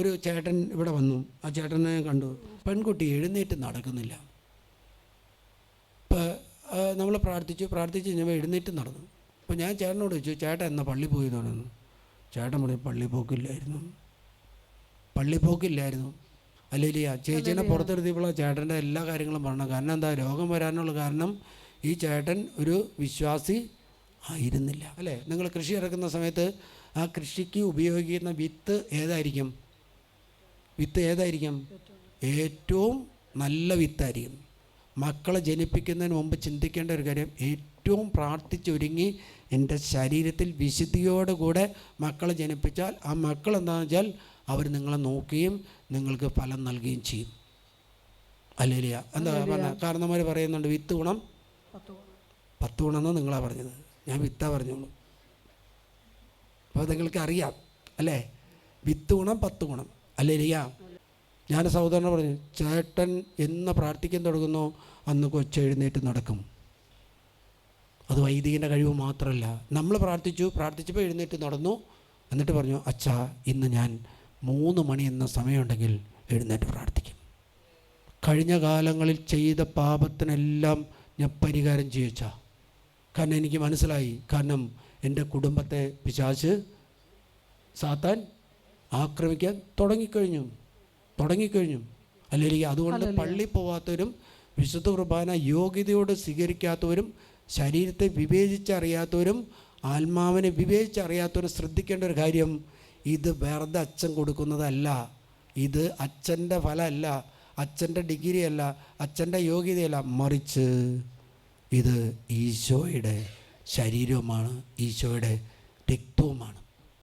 ഒരു ചേട്ടൻ ഇവിടെ വന്നു. ആ ചേട്ടനെ കണ്ടു. പെൺകുട്ടി എഴുന്നേറ്റ് നടക്കുന്നില്ല. ഇപ്പോൾ നമ്മൾ പ്രാർത്ഥിച്ചു. പ്രാർത്ഥിച്ച് കഴിഞ്ഞപ്പോൾ എഴുന്നേറ്റ് നടന്നു. അപ്പോൾ ഞാൻ ചേട്ടനോട് ചോദിച്ചു ചേട്ടൻ എന്നാ പള്ളി പോയി? തുടങ്ങുന്നു ചേട്ടൻ പറഞ്ഞു പള്ളി പോക്കില്ലായിരുന്നു. പള്ളി പോക്കില്ലായിരുന്നു. അല്ലെങ്കിൽ ചേച്ചീനെ പുറത്തെടുത്തിയപ്പോൾ ചേട്ടന്റെ എല്ലാ കാര്യങ്ങളും പറഞ്ഞു. കാരണം എന്താ രോഗം വരാനുള്ള കാരണം ഈ ചേട്ടൻ ഒരു വിശ്വാസി ആയിരുന്നില്ല. അല്ലേ? നിങ്ങൾ കൃഷി ഇറക്കുന്ന സമയത്ത് ആ കൃഷിക്ക് ഉപയോഗിക്കുന്ന വിത്ത് ഏതായിരിക്കും? വിത്ത് ഏതായിരിക്കും? ഏറ്റവും നല്ല വിത്തായിരിക്കും. മക്കളെ ജനിപ്പിക്കുന്നതിന് മുമ്പ് ചിന്തിക്കേണ്ട ഒരു കാര്യം ഏറ്റവും പ്രാർത്ഥിച്ചൊരുങ്ങി എന്റെ ശരീരത്തിൽ വിശുദ്ധിയോടുകൂടെ മക്കളെ ജനിപ്പിച്ചാൽ ആ മക്കൾ എന്താണെന്ന് വെച്ചാൽ അവർ നിങ്ങളെ നോക്കുകയും നിങ്ങൾക്ക് ഫലം നൽകുകയും ചെയ്യും. അല്ലേലിയ. എന്താ പറഞ്ഞ? കാരണന്മാർ പറയുന്നുണ്ട് വിത്ത് ഗുണം പത്ത് ഗുണമെന്ന് നിങ്ങളാണ് പറഞ്ഞത്? ഞാൻ വിത്താ പറഞ്ഞോളൂ. അപ്പോൾ നിങ്ങൾക്ക് അറിയാം അല്ലേ? വിത്ത് ഗുണം പത്ത് ഗുണം. അല്ലേ ലിയ ഞാൻ സഹോദരനെ പറഞ്ഞു ചേട്ടൻ എന്ന് പ്രാർത്ഥിക്കാൻ തുടങ്ങുന്നു അന്ന് കൊച്ചെഴുന്നേറ്റ് നടക്കും. അത് വൈദികന്റെ കഴിവ് മാത്രമല്ല. നമ്മൾ പ്രാർത്ഥിച്ചു പ്രാർത്ഥിച്ചപ്പോൾ എഴുന്നേറ്റ് നടന്നു. എന്നിട്ട് പറഞ്ഞു അച്ഛാ ഇന്ന് ഞാൻ മൂന്ന് മണി എന്ന സമയമുണ്ടെങ്കിൽ എഴുന്നേറ്റ് പ്രാർത്ഥിക്കും. കഴിഞ്ഞ കാലങ്ങളിൽ ചെയ്ത പാപത്തിനെല്ലാം ഞാൻ പരിഹാരം ചെയ്യച്ചാ കാരണം എനിക്ക് മനസ്സിലായി. കാരണം എന്റെ കുടുംബത്തെ പിശാച്ച് സാത്താൻ ആക്രമിക്കാൻ തുടങ്ങിക്കഴിഞ്ഞു. തുടങ്ങിക്കഴിഞ്ഞു. അല്ലെങ്കിൽ അതുകൊണ്ട് പള്ളി പോവാത്തവരും വിശുദ്ധ കുർബാന യോഗ്യതയോട് സ്വീകരിക്കാത്തവരും ശരീരത്തെ വിവേചിച്ചറിയാത്തവരും ആത്മാവിനെ വിവേചിച്ചറിയാത്തവരും ശ്രദ്ധിക്കേണ്ട ഒരു കാര്യം ഇത് വെറുതെ അച്ഛൻ കൊടുക്കുന്നതല്ല. ഇത് അച്ഛന്റെ ഫലമല്ല. അച്ഛന്റെ ഡിഗ്രിയല്ല. അച്ഛന്റെ യോഗ്യതയല്ല. മറിച്ച് ഇത് ഈശോയുടെ ശരീരവുമാണ് ഈശോയുടെ രക്തവുമാണ്.